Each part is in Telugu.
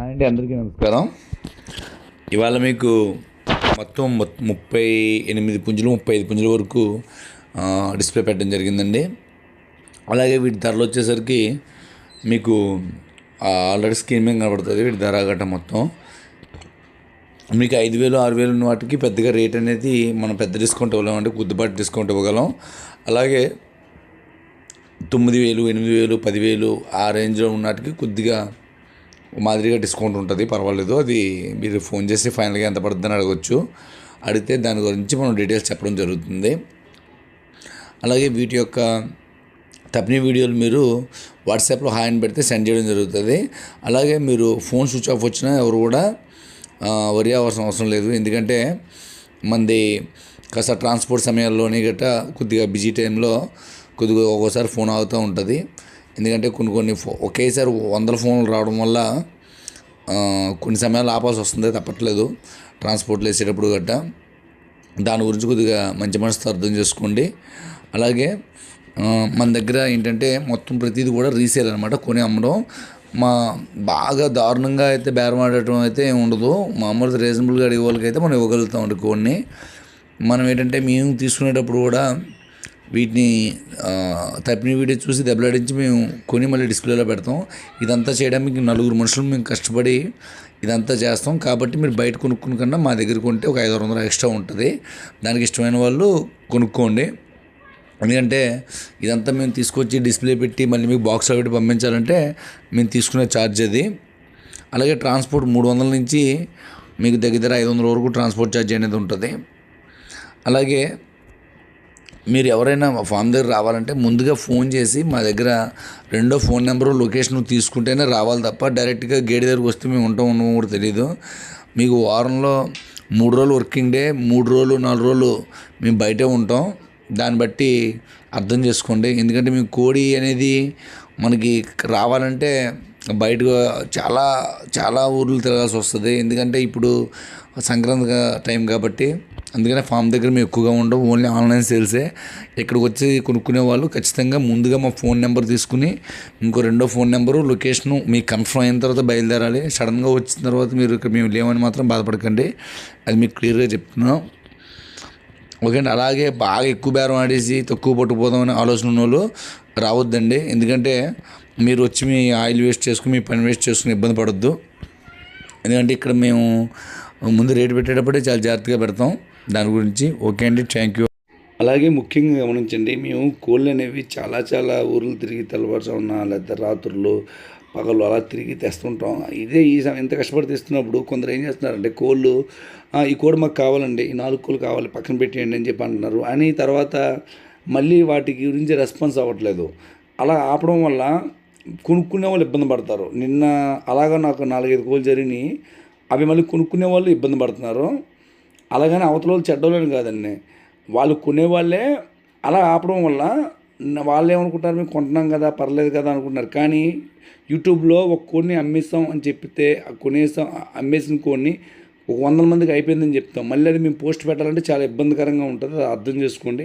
హాయ్ అండి అందరికీ నమస్కారం. ఇవాళ మీకు మొత్తం ముప్పై ఎనిమిది పుంజులు ముప్పై ఐదు పుంజుల వరకు డిస్ప్లే పెట్టడం జరిగిందండి. అలాగే వీటి ధరలు వచ్చేసరికి మీకు ఆల్రెడీ స్క్రీన్ మీద కనబడుతుంది వీటి ధర గట్ట మొత్తం. మీకు ఐదు వేలు ఆరు వేలు ఉన్న వాటికి పెద్దగా రేట్ అనేది మనం పెద్ద డిస్కౌంట్ ఇవ్వలేమంటే కొద్దిపాటి డిస్కౌంట్ ఇవ్వగలం. అలాగే తొమ్మిది వేలు ఎనిమిది వేలు పదివేలు ఆ రేంజ్లో ఉన్నటికి కొద్దిగా మాదిరిగా డిస్కౌంట్ ఉంటుంది పర్వాలేదు. అది మీరు ఫోన్ చేసి ఫైనల్గా ఎంత పడుతుందని అడగచ్చు. అడిగితే దాని గురించి మనం డీటెయిల్స్ చెప్పడం జరుగుతుంది. అలాగే వీటి యొక్క తప్పిన వీడియోలు మీరు వాట్సాప్లో హాయ్ అని పెడితే సెండ్ చేయడం జరుగుతుంది. అలాగే మీరు ఫోన్ స్విచ్ ఆఫ్ వచ్చినా ఎవరు కూడా వరి అవ్వాల్సిన అవసరం లేదు. ఎందుకంటే మంది కాస్త ట్రాన్స్పోర్ట్ సమయాల్లోని గట్ట కొద్దిగా బిజీ టైంలో కొద్దిగా ఒక్కోసారి ఫోన్ అవుతూ ఉంటుంది. ఎందుకంటే కొన్ని కొన్ని ఫో ఒకేసారి వందల ఫోన్లు రావడం వల్ల కొన్ని సమయాలు ఆపాల్సి వస్తుంది తప్పట్లేదు. ట్రాన్స్పోర్ట్లో వేసేటప్పుడు గట్ట. దాని గురించి కొద్దిగా మంచి మనసుతో అర్థం చేసుకోండి. అలాగే మన దగ్గర ఏంటంటే మొత్తం ప్రతిదీ కూడా రీసేల్ అనమాట కొని అమ్మడం. మా బాగా దారుణంగా అయితే బేరం ఆడటం అయితే ఉండదు. మామూలు రీజనబుల్గా అడిగే వాళ్ళకైతే అయితే మనం ఇవ్వగలుగుతాం అండి కొన్ని. మనం ఏంటంటే మేము తీసుకునేటప్పుడు కూడా వీటిని తప్పిన వీడియో చూసి దెబ్బలాడించి మేము కొని మళ్ళీ డిస్ప్లేలో పెడతాం. ఇదంతా చేయడానికి నలుగురు మనుషులు మేము కష్టపడి ఇదంతా చేస్తాం. కాబట్టి మీరు బయట కొనుక్కున్న కన్నా మా దగ్గర కొంటే ఒక ఐదు వందలు ఎక్స్ట్రా ఉంటుంది. దానికి ఇష్టమైన వాళ్ళు కొనుక్కోండి. ఎందుకంటే ఇదంతా మేము తీసుకొచ్చి డిస్ప్లే పెట్టి మళ్ళీ మీకు బాక్స్లో పెట్టి పంపించాలంటే మేము తీసుకునే ఛార్జ్ అది. అలాగే ట్రాన్స్పోర్ట్ మూడు వందల నుంచి మీకు దగ్గర దగ్గర ఐదు వందల వరకు ట్రాన్స్పోర్ట్ ఛార్జ్ అనేది ఉంటుంది. అలాగే మీరు ఎవరైనా ఫామ్ దగ్గర రావాలంటే ముందుగా ఫోన్ చేసి మా దగ్గర రెండో ఫోన్ నెంబరు లొకేషన్ తీసుకుంటేనే రావాలి తప్ప డైరెక్ట్గా గేట్ దగ్గరకు వస్తే మేము ఉంటాం ఉండమో కూడా తెలియదు మీకు వారంలో మూడు రోజులు వర్కింగ్ డే మూడు రోజులు నాలుగు రోజులు మేము బయటే ఉంటాం. దాన్ని బట్టి అర్థం చేసుకోండి. ఎందుకంటే మేము కోడి అనేది మనకి రావాలంటే బయట చాలా చాలా ఊర్లు తిరగాల్సి వస్తుంది. ఎందుకంటే ఇప్పుడు సంక్రాంతి టైం కాబట్టి అందుకనే ఫామ్ దగ్గర మేము ఎక్కువగా ఉండవు ఓన్లీ ఆన్లైన్ సేల్సే. ఇక్కడికి వచ్చి కొనుక్కునే వాళ్ళు ఖచ్చితంగా ముందుగా మా ఫోన్ నెంబర్ తీసుకుని ఇంకో రెండో ఫోన్ నెంబరు లొకేషను మీకు కన్ఫర్మ్ అయిన తర్వాత బయలుదేరాలి. సడన్గా వచ్చిన తర్వాత మీరు ఇక్కడ మేము లేవని మాత్రం బాధపడకండి. అది మీకు క్లియర్గా చెప్తున్నాం. ఓకే అండి అలాగే బాగా ఎక్కువ బేరం ఆడేసి తక్కువ పట్టుకుపోదామనే ఆలోచన ఉన్న వాళ్ళు రావద్దండి. ఎందుకంటే మీరు వచ్చి మీ ఆయిల్ వేస్ట్ చేసుకుని మీ పని వేస్ట్ చేసుకుని ఇబ్బంది పడద్దు. ఎందుకంటే ఇక్కడ మేము ముందు రేటు పెట్టేటప్పుడే చాలా జాగ్రత్తగా పెడతాం. దాని గురించి. ఓకే అండి థ్యాంక్ యూ. అలాగే ముఖ్యంగా గమనించండి మేము కోళ్ళు అనేవి చాలా చాలా ఊర్లు తిరిగి తెల్లవారుజామున లేదా రాత్రులు పగలు అలా తిరిగి తెస్తుంటాం. ఇదే ఈ సమయం ఇంత కష్టపడి తెస్తున్నప్పుడు కొందరు ఏం చేస్తున్నారంటే కోళ్ళు ఈ కోడి మాకు కావాలండి ఈ నాలుగు కోళ్ళు కావాలి పక్కన పెట్టేయండి అని చెప్పి అంటున్నారు. అని తర్వాత మళ్ళీ వాటి గురించి రెస్పాన్స్ అవ్వట్లేదు. అలా ఆపడం వల్ల కొనుక్కునే వాళ్ళు ఇబ్బంది పడతారు. నిన్న అలాగా నాకు నాలుగైదు కోళ్ళు జరిగినాయి. అవి మళ్ళీ కొనుక్కునే వాళ్ళు ఇబ్బంది పడుతున్నారు. అలాగని అవతల వాళ్ళు చెడ్డోళ్ళని కాదండి. వాళ్ళు కొనేవాళ్ళే అలా ఆపడం వల్ల వాళ్ళు ఏమనుకుంటారు మేము కొంటున్నాం కదా పర్లేదు కదా అనుకుంటున్నారు. కానీ యూట్యూబ్లో ఒక కోడిని అమ్మేస్తాం అని చెప్తే కొనేస్తాం అమ్మేసిన కొన్ని ఒక వందల మందికి అయిపోయిందని చెప్తాం. మళ్ళీ అది మేము పోస్ట్ పెట్టాలంటే చాలా ఇబ్బందికరంగా ఉంటుంది. అది అర్థం చేసుకోండి.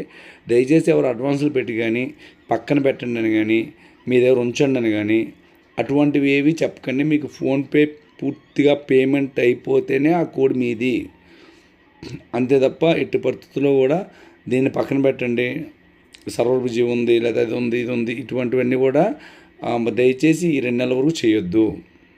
దయచేసి ఎవరు అడ్వాన్సులు పెట్టి కానీ పక్కన పెట్టండి అని కానీ మీ దగ్గర ఉంచండి అని కానీ అటువంటివి ఏవి చెప్పకండి. మీకు ఫోన్పే పూర్తిగా పేమెంట్ అయిపోతేనే ఆ కోడ్ మీది. అంతే తప్ప ఎట్టి పరిస్థితుల్లో కూడా దీన్ని పక్కన పెట్టండి. సర్వర్ బిజీ ఉంది లేదా అది ఉంది ఇది ఉంది ఇటువంటివన్నీ కూడా దయచేసి ఈ రెండు నెలల వరకు చేయొద్దు.